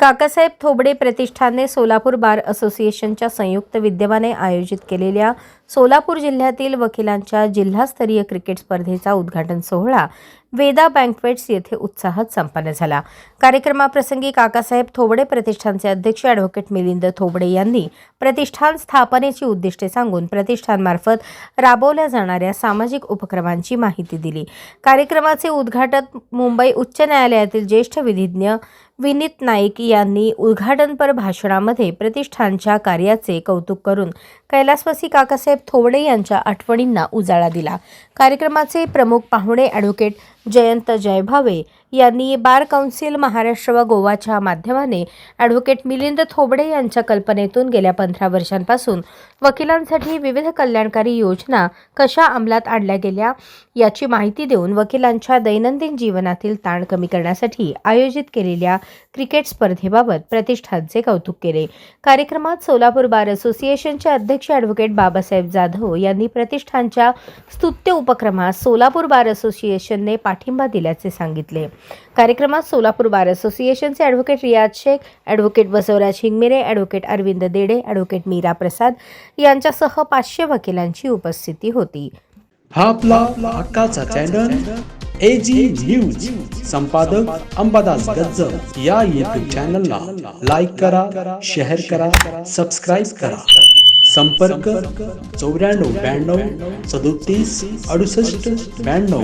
काकासाहेब थोबडे प्रतिष्ठानने सोलापूर बार असोसिएशनच्या संयुक्त विद्यमाने आयोजित केलेल्या सोलापूर जिल्ह्यातील वकिलांच्या जिल्हास्तरीय क्रिकेट स्पर्धेचा उद्घाटन सोहळा वेदा बँकवेट्स येथे उत्साहात संपन्न झाला. कार्यक्रमाप्रसंगी काकासाहेब थोबडे प्रतिष्ठानचे अध्यक्ष ॲडव्होकेट मिलिंद थोबडे यांनी प्रतिष्ठान स्थापनेची उद्दिष्टे सांगून प्रतिष्ठानमार्फत राबवल्या जाणाऱ्या सामाजिक उपक्रमांची माहिती दिली. कार्यक्रमाचे उद्घाटन मुंबई उच्च न्यायालयातील ज्येष्ठ विधिज्ञ विनीत नाईक यांनी उद्घाटनपर भाषणामध्ये प्रतिष्ठानच्या कार्याचे कौतुक करून कैलासवासी काकासाहेब थोबडे यांच्या आठवणींना उजाळा दिला. कार्यक्रमाचे प्रमुख पाहुणे ॲडव्होकेट जयंत जयभावे यांनी बार काउन्सिल महाराष्ट्र व गोवाच्या माध्यमाने ॲडव्होकेट मिलिंद थोबडे यांच्या कल्पनेतून गेल्या पंधरा वर्षांपासून वकिलांसाठी विविध कल्याणकारी योजना कशा अंमलात आणल्या गेल्या याची माहिती देऊन वकिलांच्या दैनंदिन जीवनातील ताण कमी करण्यासाठी आयोजित केलेल्या क्रिकेट स्पर्धेबाबत प्रतिष्ठानचे कौतुक केले. कार्यक्रमात सोलापूर बार असोसिएशनचे अध्यक्ष ॲडव्होकेट बाबासाहेब जाधव यांनी प्रतिष्ठानच्या स्तुत्य उपक्रमास सोलापूर बार असोसिएशनने पाठिंबा दिल्याचे सांगितले. कार्यक्रमात सोलापूर बार असोसिएशनचे advocate Riyaz Shaikh advocate Basavaraj Hingmire advocate Arvind Dede advocate Meera Prasad यांच्यासह पाचशे वकिलांची उपस्थिती होती. हा आपला हक्काचा चॅनल एजी न्यूज संपादक अंबादास गज्जर या युट्यूब चॅनलला लाईक करा शेअर करा सबस्क्राईब करा. संपर्क चौऱ्याण्णव ब्याण्णव सदोतीस अडुसष्ट ब्याण्णव.